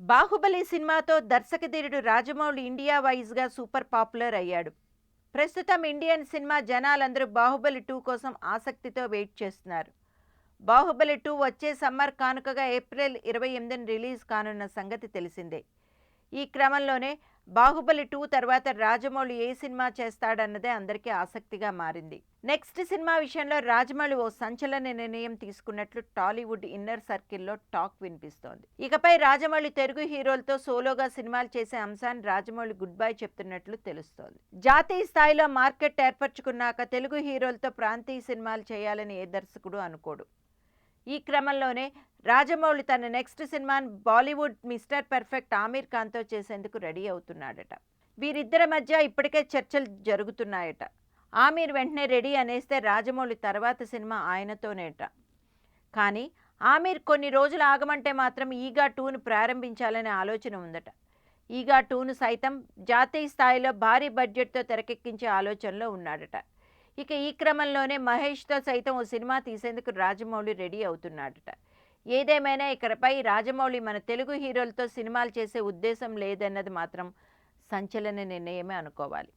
బాహుబలి సినిమాతో దర్శకధీరుడు రాజమౌళి ఇండియా వైజ్గా సూపర్ పాపులర్ అయ్యాడు. ప్రస్తుతం ఇండియన్ సినిమా జనాలందరూ బాహుబలి టూ కోసం ఆసక్తితో వెయిట్ చేస్తున్నారు. బాహుబలి టూ వచ్చే సమ్మర్ కానుకగా ఏప్రిల్ ఇరవై ఎనిమిదిని రిలీజ్ కానున్న సంగతి తెలిసిందే. ఈ క్రమంలోనే బాహుబలి టూ తర్వాత రాజమౌళి ఏ సినిమా చేస్తాడన్నదే అందరికీ ఆసక్తిగా మారింది. నెక్స్ట్ సినిమా విషయంలో రాజమౌళి ఓ సంచలన నిర్ణయం తీసుకున్నట్లు టాలీవుడ్ ఇన్నర్ సర్కిల్లో టాక్ వినిపిస్తోంది. ఇకపై రాజమౌళి తెలుగు హీరోలతో సోలోగా సినిమాలు చేసే అంశాన్ని రాజమౌళి గుడ్ బై చెప్తున్నట్లు తెలుస్తోంది. జాతీయ స్థాయిలో మార్కెట్ ఏర్పరచుకున్నాక తెలుగు హీరోలతో ప్రాంతీయ సినిమాలు చేయాలని ఏ దర్శకుడు అనుకోడు. ఈ క్రమంలోనే రాజమౌళి తన నెక్స్ట్ సినిమాను బాలీవుడ్ మిస్టర్ పర్ఫెక్ట్ ఆమీర్ ఖాన్తో చేసేందుకు రెడీ అవుతున్నాడట. వీరిద్దరి మధ్య ఇప్పటికే చర్చలు జరుగుతున్నాయట. ఆమీర్ వెంటనే రెడీ అనేస్తే రాజమౌళి తర్వాత సినిమా ఆయనతోనేట. కానీ ఆమీర్ కొన్ని రోజులు ఆగమంటే మాత్రం ఈగా టూను ప్రారంభించాలనే ఆలోచన ఉందట. ఈగా టూను సైతం జాతీయ స్థాయిలో భారీ బడ్జెట్తో తెరకెక్కించే ఆలోచనలో ఉన్నాడట. ఇక ఈ క్రమంలోనే మహేష్తో సైతం ఓ సినిమా తీసేందుకు రాజమౌళి రెడీ అవుతున్నాడట. ఏదేమైనా ఇకపై రాజమౌళి మన తెలుగు హీరోలతో సినిమాలు చేసే ఉద్దేశం లేదన్నది మాత్రం సంచలన నిర్ణయమే అనుకోవాలి.